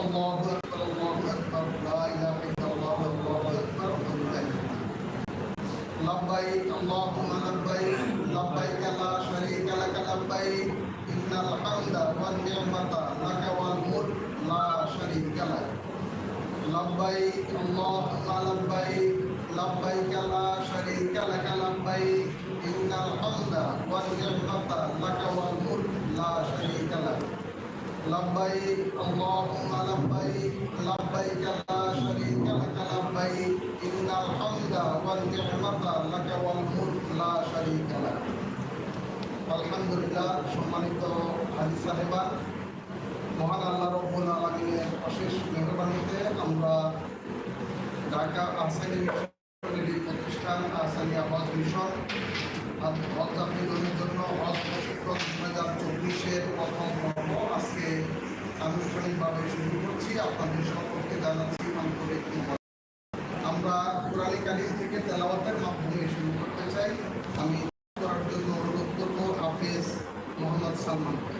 الله أكبر الله أكبر لا إله إلا الله الله أكبر لبيك. اللهم لبيك. لبيك لا شريك لك لبيك. إن الحمد والنعمة لك والملك لا شريك لك. لبيك اللهم لبيك. لبيك لا شريك لك لبيك. إن الحمد والنعمة لك والملك لا شريك لك. لبيك اللهم لبيك لبيك لا شريك لك لبيك إن الحمد والنعمة لك والملك لا شريك لك আলহামদুলিল্লাহ সম্মানিত হাজি সাহেবা মহান আল্লাহ রব্বুল আলমিনের অশেষ মেহরবানিতে আমরা ঢাকা আহসানি মিশনের প্রতিষ্ঠান আহসানিয়া হজ মিশন আবেদনের জন্য হাজার চব্বিশের প্রথম পর্ব আজকে শুরু করছি আপনাদের সকলকে জানাচ্ছি আন্তরিক। আমরা কোরআন কারিম থেকে তেলাওয়াতের মাধ্যমে শুরু করতে চাই আমি করার জন্য অনুরোধ করব হাফেজ মোহাম্মদ সালমানকে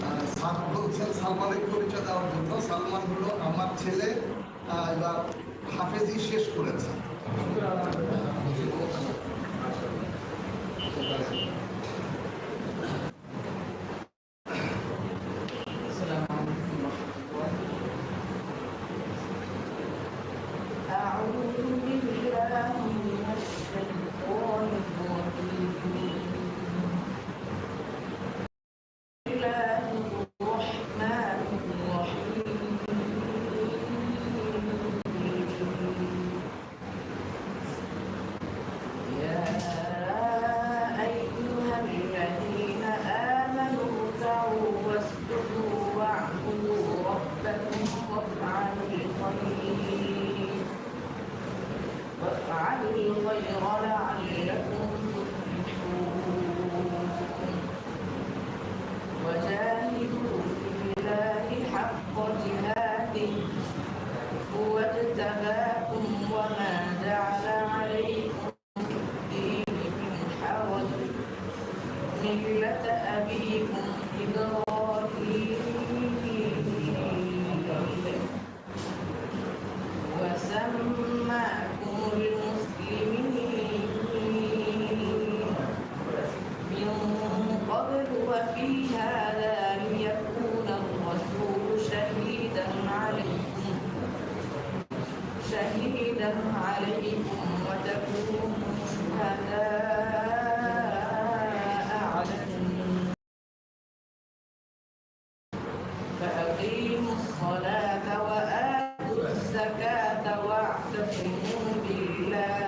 আহ, স্যার বলছেন সালমানের পরিচয় দেওয়ার জন্য সালমান হলো আমার ছেলে আহ, এবার হাফেজি শেষ করেছে أعوذ بالله الخير لعلكم تفلحون وجاهدوا في الله حق جهاده هو اجتباكم وما جعل عليكم الدين من حرج ملة أبيكم إبراهيم وفي هذا ليكون الرسول شهيدا عليكم شهيدا عليكم وتكونوا شهداء على فأقيموا الصلاة وآتوا الزكاة واعتصموا بالله.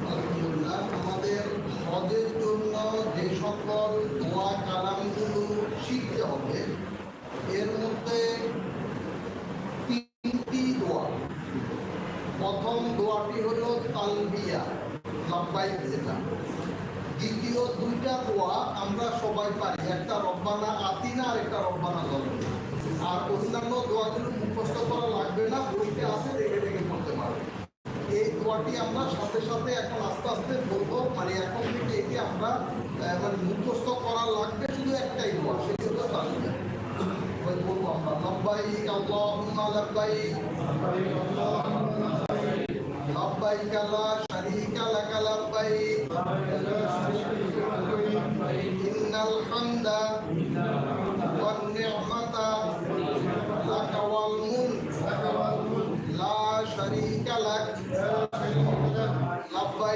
আলহামদুলিল্লাহ আমাদের হজের জন্য যে সকল দোয়া কালামগুলো শিখতে হবে এর মধ্যে তিনটি দোয়া প্রথম দোয়াটি হলো তালবিয়া লাব্বাইক যেটা দ্বিতীয় দুইটা দোয়া আমরা সবাই পারি একটা রব্বানা আতিনা আর একটা রব্বানা জলনা আর অন্যান্য দোয়াগুলো মুখস্থ করা লাগবে না, বইতে আসে দেখে দেখে করতে পারবে। এই দোয়াটি আমরা সাথে সাথে এখন আস্তে আস্তে বলব মানে এখন থেকে এটি আমরা মানে মুখস্থ করা লাগবে শুধু একটাই দোয়া, সেটি হলো তালিকা বলব আমরা লব্বাই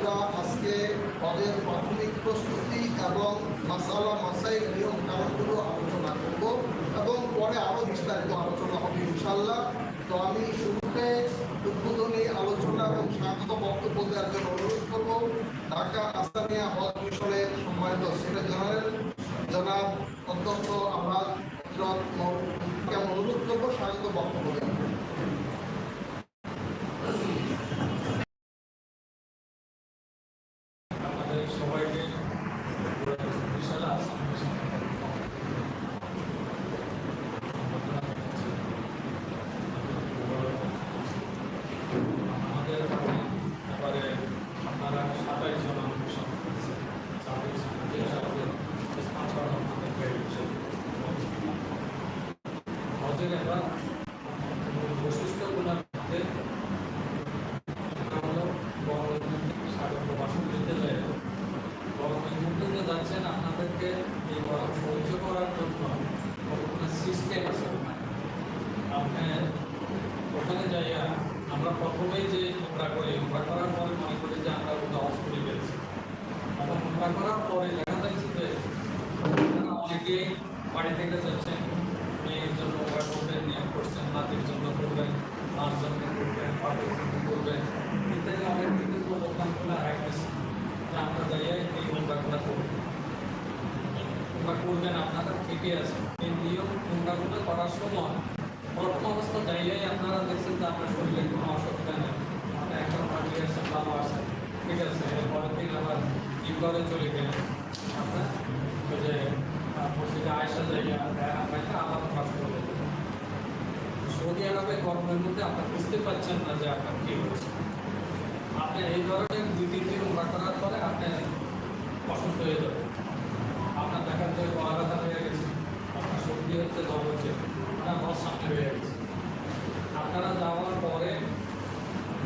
আমরা আজকে হজের প্রাথমিক প্রস্তুতি এবং মাসালা মাসাই নিয়ম কারণগুলো আলোচনা করব এবং পরে আরও বিস্তারিত আলোচনা হবে ইনশাল্লাহ তো আমি শুরুতে উদ্বোধনী আলোচনা এবং স্বাগত বক্তব্য দেওয়ার জন্য অনুরোধ করব। ঢাকা আস্তানিয়া হজ মিশনের সম্মানিত সিনিয়র জেনারেল জনাব অধ্যক্ষ আমরা আমি অনুরোধ করব? স্বাগত বক্তব্য দেওয়ার জন্য। আমাদের সবাইকে বিশাল আসামের সাথে আমাদের এবারে আপনারা সাতাইশ জন অংশগ্রহণ করেছেন ছাব্বিশ যে সাথে স্পন্সর আমাদের পেয়েছেন হজের এবার বৈশিষ্ট্যগুলোর মধ্যে হলো গরমের সাগর প্রবাসন দিতে যায় গরমের মধ্যে যে যাচ্ছেন আপনাদেরকে এই গরম সহ্য করার জন্য কোনো সিস্টেম আছে ওখানে। আপনি ওখানে যাইয়া আমরা প্রথমেই যে উমরা করি উমরা করার পরে মনে করি যে আমরা ওটা অফ করে ফেলছি এবং উমরা করার পরে দেখা যাচ্ছে যে আপনারা অনেকেই বাড়ি থেকে যাচ্ছেন মেয়ের জন্য উমরা করবেন নিয়োগ করছেন নাতির জন্য করবেন মার জন্য করবেন বাপের জন্য করবেন ইত্যাদি অনেক কিন্তু প্রোগ্রামগুলো রাখতেছে যে আমরা যাইয়া এই উমরাগুলো করব উমরা করবেন আপনারা ঠিকই আছে এই নিয়ম উমরাগুলো করার সময় প্রথম অবস্থা যাইয়াই আপনারা দেখছেন যে আপনার শরীরে কোনো অসুবিধা নেই আপনি একটা পানি আসেন ভালো আসেন ঠিক আছে এরপরের দিন আবার ইউগারে চলে গেলেন আপনার ওই যে মসজিদে আয়সা যাইয়া আপনাকে কাজ করবে সৌদি আরবে গরমের মধ্যে আপনার বুঝতে পারছেন না যে আপনার কি হয়েছে আপনি এই ধরনের দুই, তিন দিন উমরা করার পরে আপনি অসুস্থ হয়ে যাবেন। আপনার দেখার যে গলা হয়ে গেছে। আপনার সর্দি হচ্ছে, জ্বর হচ্ছে। আপনার ঘর সামনে হয়ে গেছে। আপনারা যাওয়ার পরে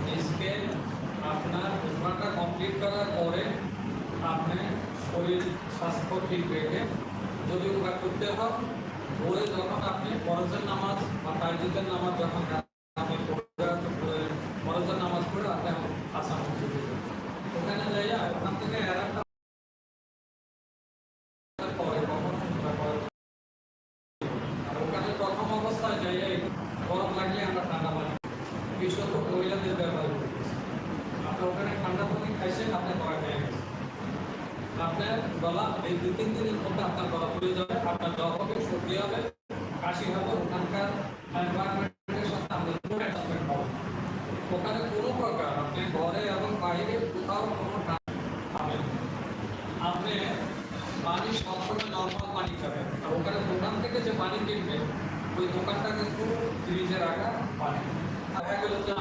নিজকে আপনার উমরাটা কমপ্লিট করার পরে আপনি শরীর স্বাস্থ্য ঠিক রেখে যদি উমরা করতে হয় ভোরে যখন আপনি ফরজের নামাজ বা তাইজুদের নামাজ যখন আপনি পড়বেন, ফরজের নামাজ পড়ে আপনি আসাম মসজিদে যাবেন। ওখানে যাইয়া ওখান থেকে আর একটা পরে কখন উমরা করা আর ওখানে প্রথম অবস্থায় যাইয়াই গরম লাগলে আমরা ঠান্ডা পানি বিশেষত মহিলাদের ব্যবহার করতেছি আপনি ওখানে ঠান্ডা পানি খাইছেন আপনি করা খেয়ে গেছেন আপনার গলা এই দু তিন দিনের মধ্যে আপনার গলা ফুলে যাবে, আপনার জ্বর হবে সর্দি হবে, কাশি হবে, ওখানকার এনভায়রনমেন্টের সাথে আমাদের কোনো অ্যাটাচমেন্ট হবে। ওখানে কোনো প্রকার আপনি ঘরে এবং বাইরে কোথাও কোনো ঠান্ডা পাবেন না। আপনি পানি সবসময় নর্মাল পানি খাবেন। আর ওখানে দোকান থেকে যে পানি কিনবেন, ওই দোকানটা কিন্তু ফ্রিজে রাখা পানি। গেল যে